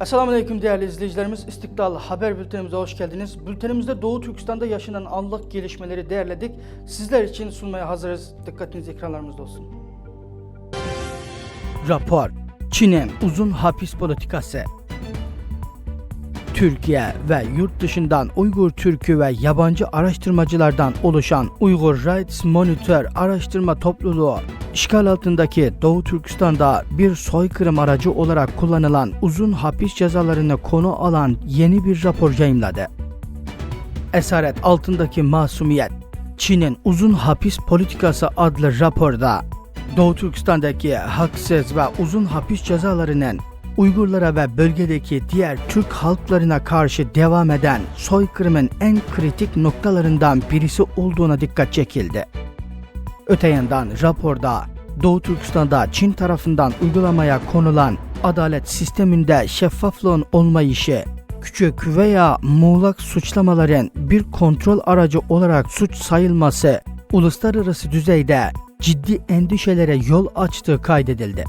Esselamu Aleyküm değerli izleyicilerimiz. İstiklal Haber Bültenimize hoş geldiniz. Bültenimizde Doğu Türkistan'da yaşanan anlık gelişmeleri değerledik. Sizler için sunmaya hazırız. Dikkatiniz ekranlarımızda olsun. Rapor Çin'in uzun hapis politikası Türkiye ve yurt dışından Uygur Türk'ü ve yabancı araştırmacılardan oluşan Uygur Rights Monitor araştırma topluluğu, işgal altındaki Doğu Türkistan'da bir soykırım aracı olarak kullanılan uzun hapis cezalarını konu alan yeni bir rapor yayımladı. Esaret altındaki masumiyet, Çin'in uzun hapis politikası adlı raporda Doğu Türkistan'daki haksız ve uzun hapis cezalarının Uygurlara ve bölgedeki diğer Türk halklarına karşı devam eden soykırımın en kritik noktalarından birisi olduğuna dikkat çekildi. Öte yandan raporda Doğu Türkistan'da Çin tarafından uygulamaya konulan adalet sisteminde şeffaflığın olmayışı, küçük veya muğlak suçlamaların bir kontrol aracı olarak suç sayılması uluslararası düzeyde ciddi endişelere yol açtığı kaydedildi.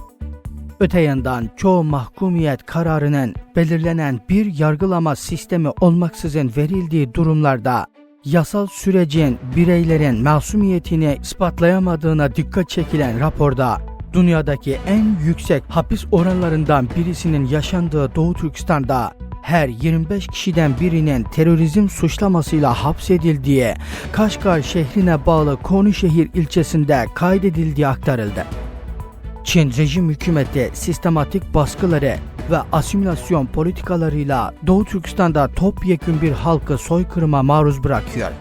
Öte yandan çoğu mahkumiyet kararının belirlenen bir yargılama sistemi olmaksızın verildiği durumlarda yasal sürecin bireylerin masumiyetini ispatlayamadığına dikkat çekilen raporda dünyadaki en yüksek hapis oranlarından birisinin yaşandığı Doğu Türkistan'da her 25 kişiden birinin terörizm suçlamasıyla hapsedildiği Kaşgar şehrine bağlı Konuşehir ilçesinde kaydedildiği aktarıldı. Çin rejim hükümeti sistematik baskıları ve asimilasyon politikalarıyla Doğu Türkistan'da topyekün bir halkı soykırıma maruz bırakıyor.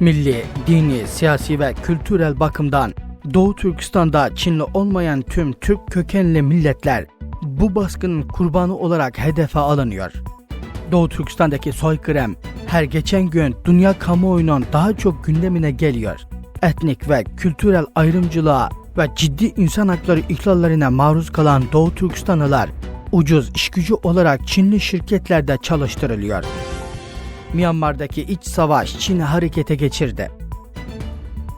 Milli, dini, siyasi ve kültürel bakımdan Doğu Türkistan'da Çinli olmayan tüm Türk kökenli milletler bu baskının kurbanı olarak hedefe alınıyor. Doğu Türkistan'daki soykırım her geçen gün dünya kamuoyunun daha çok gündemine geliyor. Etnik ve kültürel ayrımcılığa ve ciddi insan hakları ihlallerine maruz kalan Doğu Türkistanlılar ucuz iş gücü olarak Çinli şirketlerde çalıştırılıyor. Myanmar'daki iç savaş Çin'i harekete geçirdi.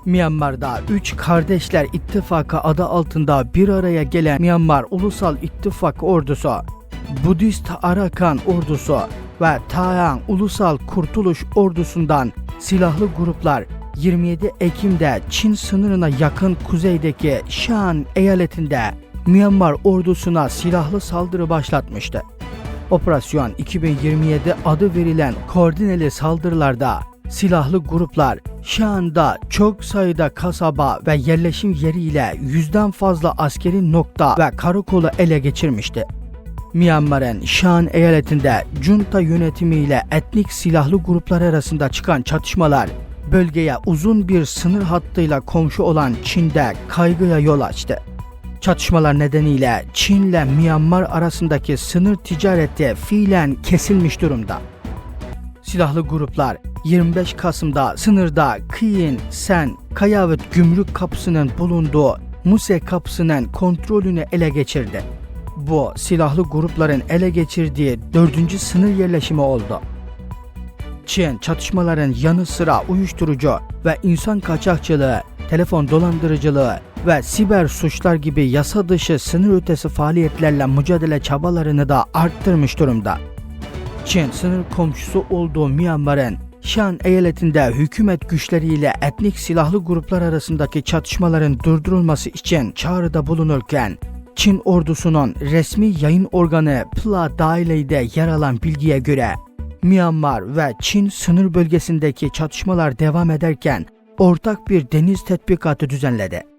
Myanmar'da üç kardeşler ittifakı adı altında bir araya gelen Myanmar Ulusal İttifak Ordusu, Budist Arakan Ordusu ve Taiyang Ulusal Kurtuluş Ordusu'ndan silahlı gruplar 27 Ekim'de Çin sınırına yakın kuzeydeki Shan eyaletinde Myanmar ordusuna silahlı saldırı başlatmıştı. Operasyon 2027 adı verilen koordineli saldırılarda silahlı gruplar Şan'da çok sayıda kasaba ve yerleşim yeriyle yüzden fazla askeri nokta ve karakolu ele geçirmişti. Myanmar'ın Şan eyaletinde junta yönetimiyle etnik silahlı gruplar arasında çıkan çatışmalar bölgeye uzun bir sınır hattıyla komşu olan Çin'de kaygıya yol açtı. Çatışmalar nedeniyle Çin ile Myanmar arasındaki sınır ticareti fiilen kesilmiş durumda. Silahlı gruplar 25 Kasım'da sınırda Kıyın, Sen, Kayavut gümrük kapısının bulunduğu Muse kapısının kontrolünü ele geçirdi. Bu silahlı grupların ele geçirdiği dördüncü sınır yerleşimi oldu. Çin çatışmaların yanı sıra uyuşturucu ve insan kaçakçılığı, telefon dolandırıcılığı ve siber suçlar gibi yasa dışı sınır ötesi faaliyetlerle mücadele çabalarını da arttırmış durumda. Çin sınır komşusu olduğu Myanmar'ın Shan eyaletinde hükümet güçleriyle etnik silahlı gruplar arasındaki çatışmaların durdurulması için çağrıda bulunurken, Çin ordusunun resmi yayın organı PLA Daily'de yer alan bilgiye göre Myanmar ve Çin sınır bölgesindeki çatışmalar devam ederken ortak bir deniz tetbikatı düzenledi.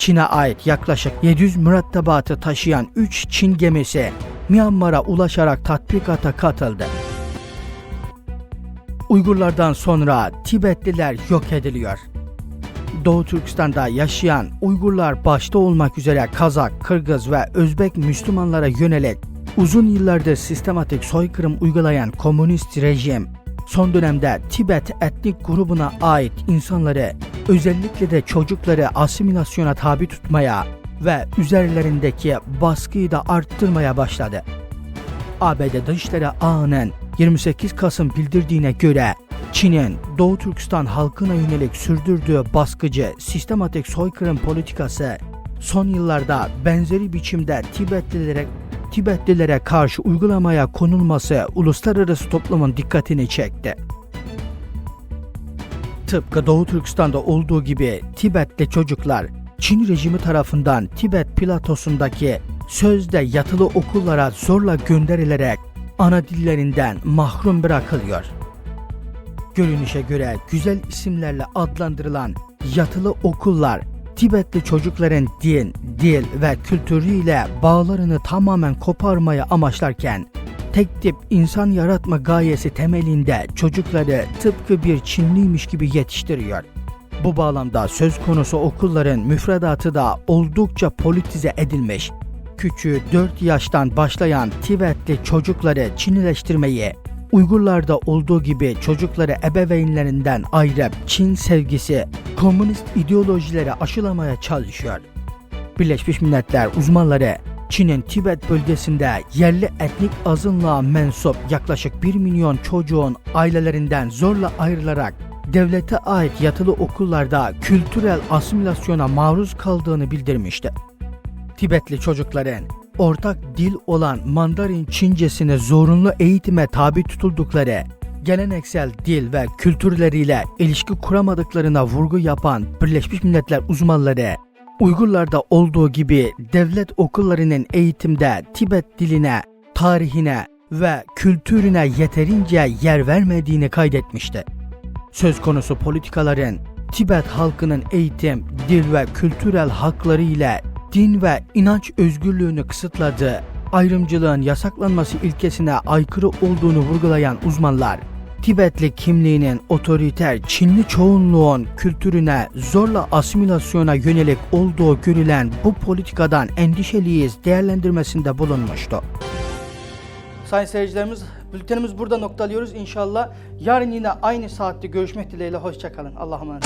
Çin'e ait yaklaşık 700 mürettebatı taşıyan 3 Çin gemisi Myanmar'a ulaşarak tatbikata katıldı. Uygurlardan sonra Tibetliler yok ediliyor. Doğu Türkistan'da yaşayan Uygurlar başta olmak üzere Kazak, Kırgız ve Özbek Müslümanlara yönelik uzun yıllardır sistematik soykırım uygulayan komünist rejim son dönemde Tibet etnik grubuna ait insanları özellikle de çocukları asimilasyona tabi tutmaya ve üzerlerindeki baskıyı da arttırmaya başladı. ABD Dışişleri Ağı'nın 28 Kasım bildirdiğine göre Çin'in Doğu Türkistan halkına yönelik sürdürdüğü baskıcı sistematik soykırım politikası son yıllarda benzeri biçimde Tibetlilere Tibetlilere karşı uygulamaya konulması uluslararası toplumun dikkatini çekti. Tıpkı Doğu Türkistan'da olduğu gibi Tibetli çocuklar Çin rejimi tarafından Tibet platosundaki sözde yatılı okullara zorla gönderilerek ana dillerinden mahrum bırakılıyor. Görünüşe göre güzel isimlerle adlandırılan yatılı okullar Tibetli çocukların din, dil ve kültürüyle bağlarını tamamen koparmaya amaçlarken tek tip insan yaratma gayesi temelinde çocukları tıpkı bir Çinliymiş gibi yetiştiriyor. Bu bağlamda söz konusu okulların müfredatı da oldukça politize edilmiş. Küçüğü 4 yaştan başlayan Tibetli çocukları Çinileştirmeyi, Uygurlarda olduğu gibi çocukları ebeveynlerinden ayırıp Çin sevgisi, komünist ideolojileri aşılamaya çalışıyor. Birleşmiş Milletler uzmanları Çin'in Tibet bölgesinde yerli etnik azınlığa mensup yaklaşık 1 milyon çocuğun ailelerinden zorla ayrılarak devlete ait yatılı okullarda kültürel asimilasyona maruz kaldığını bildirmişti. Tibetli çocukların ortak dil olan Mandarin Çincesine zorunlu eğitime tabi tutuldukları, geleneksel dil ve kültürleriyle ilişki kuramadıklarına vurgu yapan Birleşmiş Milletler uzmanları, Uygurlarda olduğu gibi devlet okullarının eğitimde Tibet diline, tarihine ve kültürüne yeterince yer vermediğini kaydetmişti. Söz konusu politikaların Tibet halkının eğitim, dil ve kültürel hakları ile din ve inanç özgürlüğünü kısıtladığı, ayrımcılığın yasaklanması ilkesine aykırı olduğunu vurgulayan uzmanlar, Tibetli kimliğinin otoriter Çinli çoğunluğun kültürüne zorla asimilasyona yönelik olduğu görülen bu politikadan endişeliyiz değerlendirmesinde bulunmuştu. Sayın seyircilerimiz, bültenimiz burada noktalıyoruz. İnşallah yarın yine aynı saatte görüşmek dileğiyle. Hoşçakalın. Allah'a emanet.